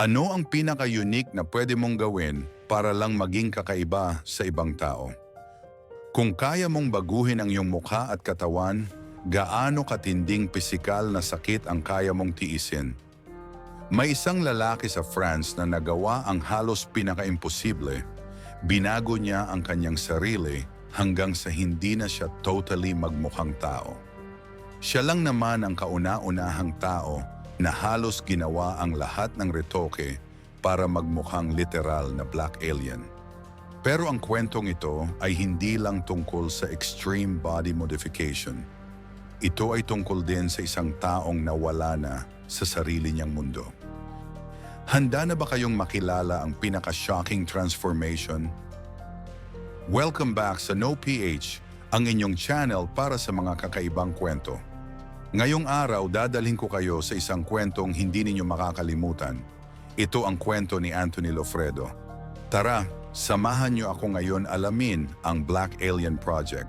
Ano ang pinaka-unique na pwede mong gawin para lang maging kakaiba sa ibang tao? Kung kaya mong baguhin ang iyong mukha at katawan, gaano katinding pisikal na sakit ang kaya mong tiisin? May isang lalaki sa France na nagawa ang halos pinaka-imposible. Binago niya ang kanyang sarili hanggang sa hindi na siya totally magmukhang tao. Siya lang naman ang kauna-unahang tao na halos ginawa ang lahat ng retoke para magmukhang literal na black alien. Pero ang kwentong ito ay hindi lang tungkol sa extreme body modification. Ito ay tungkol din sa isang taong nawala na sa sarili niyang mundo. Handa na ba kayong makilala ang pinaka-shocking transformation? Welcome back sa No PH, ang inyong channel para sa mga kakaibang kwento. Ngayong araw, dadalhin ko kayo sa isang kwentong hindi ninyo makakalimutan. Ito ang kwento ni Anthony Lofredo. Tara, samahan niyo ako ngayon alamin ang Black Alien Project.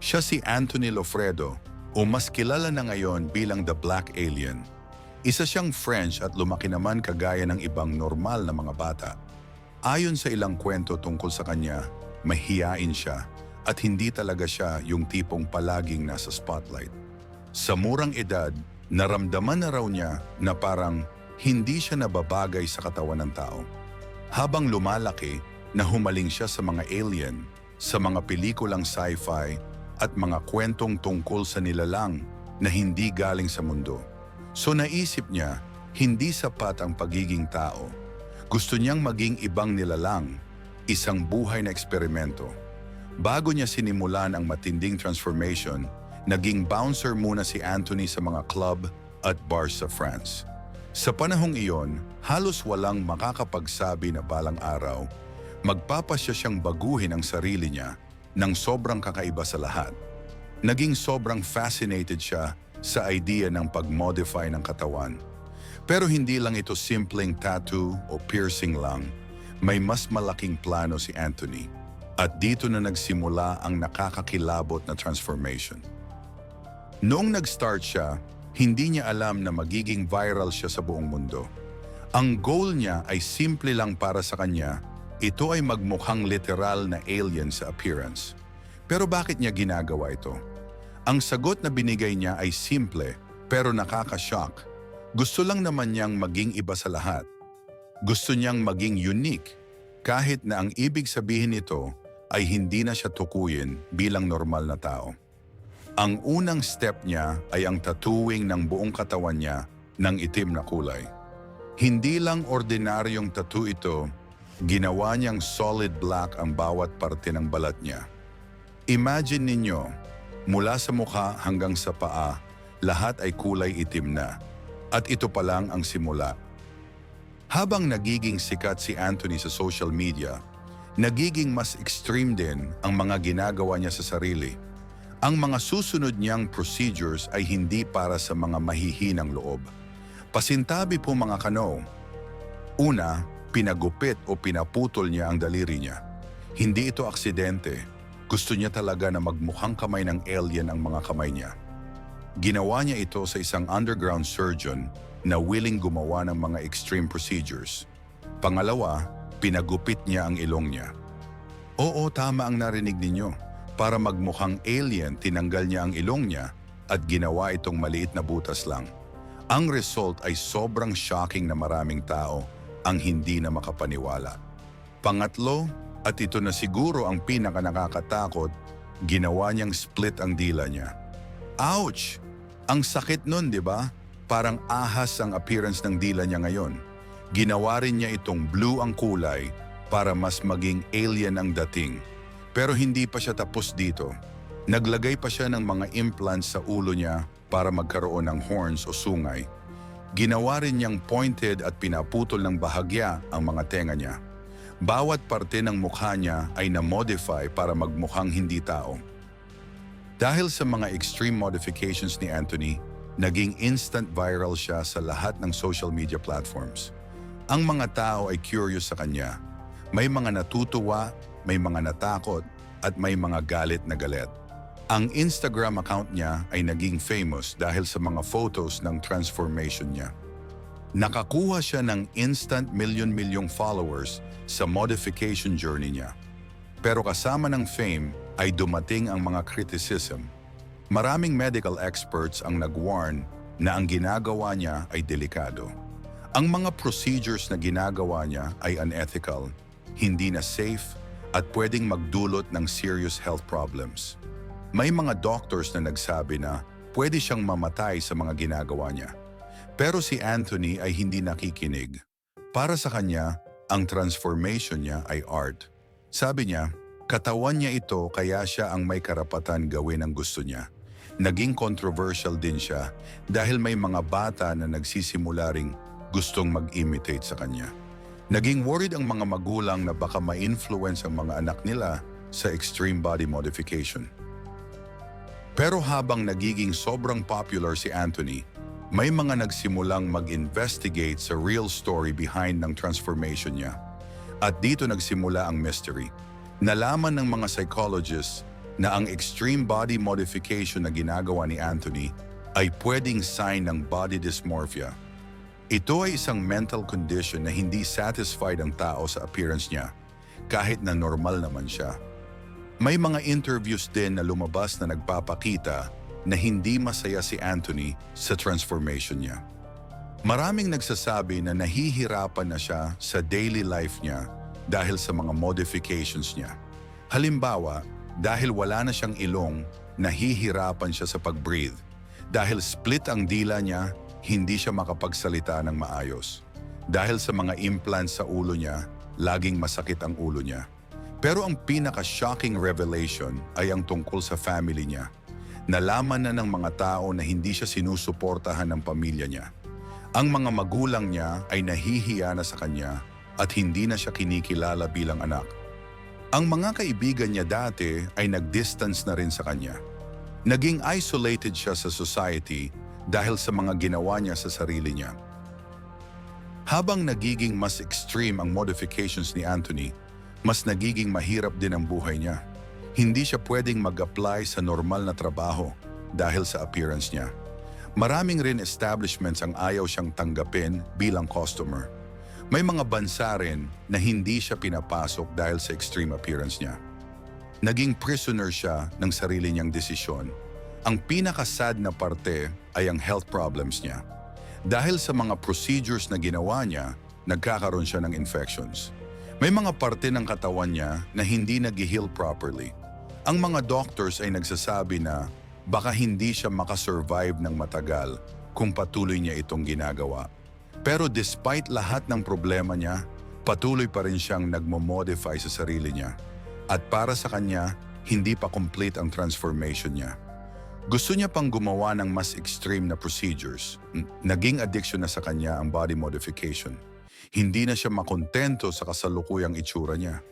Siya si Anthony Lofredo o mas kilala na ngayon bilang The Black Alien. Isa siyang French at lumaki naman kagaya ng ibang normal na mga bata. Ayon sa ilang kwento tungkol sa kanya, mahiyain siya at hindi talaga siya yung tipong palaging nasa spotlight. Sa murang edad, naramdaman na raw niya na parang hindi siya nababagay sa katawan ng tao. Habang lumalaki, nahumaling siya sa mga alien, sa mga pelikulang sci-fi at mga kwentong tungkol sa nilalang na hindi galing sa mundo. So naisip niya, hindi sapat ang pagiging tao. Gusto niyang maging ibang nilalang, isang buhay na eksperimento. Bago niya sinimulan ang matinding transformation, naging bouncer muna si Anthony sa mga club at bars sa France. Sa panahong iyon, halos walang makakapagsabi na balang araw, magpapasya siyang baguhin ang sarili niya ng sobrang kakaiba sa lahat. Naging sobrang fascinated siya sa idea ng pag-modify ng katawan. Pero hindi lang ito simpleng tattoo o piercing lang, may mas malaking plano si Anthony. At dito na nagsimula ang nakakakilabot na transformation. Noong nag-start siya, hindi niya alam na magiging viral siya sa buong mundo. Ang goal niya ay simple lang para sa kanya, ito ay magmukhang literal na alien sa appearance. Pero bakit niya ginagawa ito? Ang sagot na binigay niya ay simple pero nakaka-shock. Gusto lang naman niyang maging iba sa lahat. Gusto niyang maging unique kahit na ang ibig sabihin nito ay hindi na siya tukuyin bilang normal na tao. Ang unang step niya ay ang tattooing ng buong katawan niya ng itim na kulay. Hindi lang ordinaryong tattoo ito, ginawa niyang solid black ang bawat parte ng balat niya. Imagine ninyo, mula sa mukha hanggang sa paa, lahat ay kulay itim na. At ito pa lang ang simula. Habang nagiging sikat si Anthony sa social media, nagiging mas extreme din ang mga ginagawa niya sa sarili. Ang mga susunod niyang procedures ay hindi para sa mga mahihinang loob. Pasintabi po mga kano. Una, pinagupit o pinaputol niya ang daliri niya. Hindi ito aksidente. Gusto niya talaga na magmukhang kamay ng alien ang mga kamay niya. Ginawa niya ito sa isang underground surgeon na willing gumawa ng mga extreme procedures. Pangalawa, pinagupit niya ang ilong niya. Oo, tama ang narinig ninyo. Para magmukhang alien, tinanggal niya ang ilong niya at ginawa itong maliit na butas lang. Ang result ay sobrang shocking na maraming tao ang hindi na makapaniwala. Pangatlo, at ito na siguro ang pinaka nakakatakot, ginawa niyang split ang dila niya. Ouch! Ang sakit nun, di ba? Parang ahas ang appearance ng dila niya ngayon. Ginawa rin niya itong blue ang kulay para mas maging alien ang dating. Pero hindi pa siya tapos dito. Naglagay pa siya ng mga implants sa ulo niya para magkaroon ng horns o sungay. Ginawa rin niyang pointed at pinaputol ng bahagya ang mga tenga niya. Bawat parte ng mukha niya ay na-modify para magmukhang hindi tao. Dahil sa mga extreme modifications ni Anthony, naging instant viral siya sa lahat ng social media platforms. Ang mga tao ay curious sa kanya. May mga natutuwa, may mga natakot, at may mga galit na galit. Ang Instagram account niya ay naging famous dahil sa mga photos ng transformation niya. Nakakuha siya ng instant million-milyong followers sa modification journey niya. Pero kasama ng fame ay dumating ang mga criticism. Maraming medical experts ang nag-warn na ang ginagawa niya ay delikado. Ang mga procedures na ginagawa niya ay unethical, hindi na safe, at pwedeng magdulot ng serious health problems. May mga doctors na nagsabi na pwede siyang mamatay sa mga ginagawa niya. Pero si Anthony ay hindi nakikinig. Para sa kanya, ang transformation niya ay art. Sabi niya, katawan niya ito kaya siya ang may karapatan gawin ang gusto niya. Naging controversial din siya dahil may mga bata na nagsisimula ring gustong mag-imitate sa kanya. Naging worried ang mga magulang na baka ma-influence ang mga anak nila sa extreme body modification. Pero habang nagiging sobrang popular si Anthony, may mga nagsimulang mag-investigate sa real story behind ng transformation niya. At dito nagsimula ang mystery. Nalaman ng mga psychologists na ang extreme body modification na ginagawa ni Anthony ay pwedeng sign ng body dysmorphia. Ito ay isang mental condition na hindi satisfied ang tao sa appearance niya, kahit na normal naman siya. May mga interviews din na lumabas na nagpapakita na hindi masaya si Anthony sa transformation niya. Maraming nagsasabi na nahihirapan na siya sa daily life niya dahil sa mga modifications niya. Halimbawa, dahil wala na siyang ilong, nahihirapan siya sa pag-breathe. Dahil split ang dila niya, hindi siya makapagsalita ng maayos. Dahil sa mga implants sa ulo niya, laging masakit ang ulo niya. Pero ang pinaka-shocking revelation ay ang tungkol sa family niya. Nalaman na ng mga tao na hindi siya sinusuportahan ng pamilya niya. Ang mga magulang niya ay nahihiya na sa kanya at hindi na siya kinikilala bilang anak. Ang mga kaibigan niya dati ay nag-distance na rin sa kanya. Naging isolated siya sa society dahil sa mga ginawa niya sa sarili niya. Habang nagiging mas extreme ang modifications ni Anthony, mas nagiging mahirap din ang buhay niya. Hindi siya pwedeng mag-apply sa normal na trabaho dahil sa appearance niya. Maraming rin establishments ang ayaw siyang tanggapin bilang customer. May mga bansa rin na hindi siya pinapasok dahil sa extreme appearance niya. Naging prisoner siya ng sarili niyang desisyon. Ang pinakasad na parte ay ang health problems niya. Dahil sa mga procedures na ginawa niya, nagkakaroon siya ng infections. May mga parte ng katawan niya na hindi nag-heal properly. Ang mga doctors ay nagsasabi na baka hindi siya makasurvive ng matagal kung patuloy niya itong ginagawa. Pero despite lahat ng problema niya, patuloy pa rin siyang nagmo-modify sa sarili niya. At para sa kanya, hindi pa complete ang transformation niya. Gusto niya pang gumawa ng mas extreme na procedures. Naging addiction na sa kanya ang body modification. Hindi na siya makontento sa kasalukuyang itsura niya.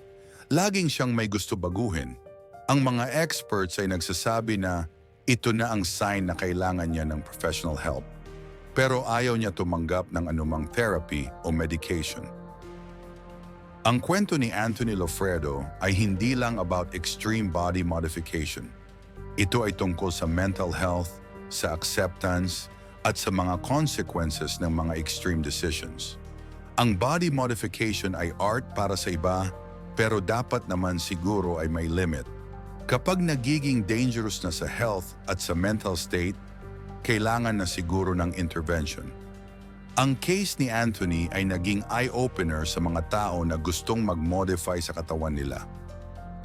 Laging siyang may gusto baguhin. Ang mga experts ay nagsasabi na ito na ang sign na kailangan niya ng professional help. Pero ayaw niya tumanggap ng anumang therapy o medication. Ang kwento ni Anthony Lofredo ay hindi lang about extreme body modification. Ito ay tungkol sa mental health, sa acceptance, at sa mga consequences ng mga extreme decisions. Ang body modification ay art para sa iba, pero dapat naman siguro ay may limit. Kapag nagiging dangerous na sa health at sa mental state, kailangan na siguro ng intervention. Ang case ni Anthony ay naging eye-opener sa mga tao na gustong mag-modify sa katawan nila.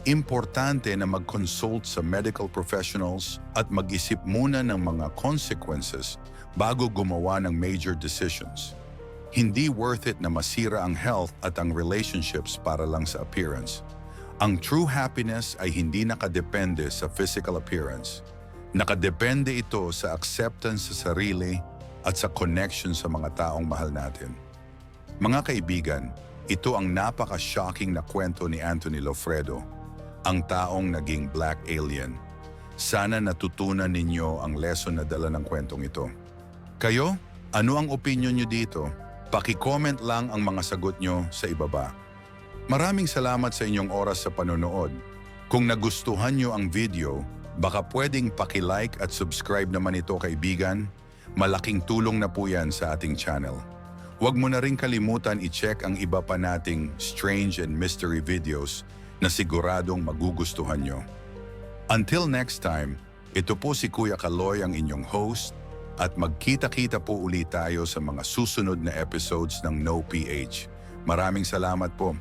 Importante na mag-consult sa medical professionals at mag-isip muna ng mga consequences bago gumawa ng major decisions. Hindi worth it na masira ang health at ang relationships para lang sa appearance. Ang true happiness ay hindi nakadepende sa physical appearance. Nakadepende ito sa acceptance sa sarili at sa connection sa mga taong mahal natin. Mga kaibigan, ito ang napaka-shocking na kwento ni Anthony Lofredo, ang taong naging black alien. Sana natutunan ninyo ang lesson na dala ng kwentong ito. Kayo, ano ang opinion nyo dito? Paki-comment lang ang mga sagot nyo sa ibaba. Maraming salamat sa inyong oras sa panonood. Kung nagustuhan nyo ang video, baka pwedeng paki-like at subscribe naman ito kaibigan. Malaking tulong na po yan sa ating channel. Huwag mo na rin kalimutan i-check ang iba pa nating strange and mystery videos na siguradong magugustuhan nyo. Until next time, ito po si Kuya Kaloy ang inyong host at magkita-kita po ulit tayo sa mga susunod na episodes ng No PH. Maraming salamat po.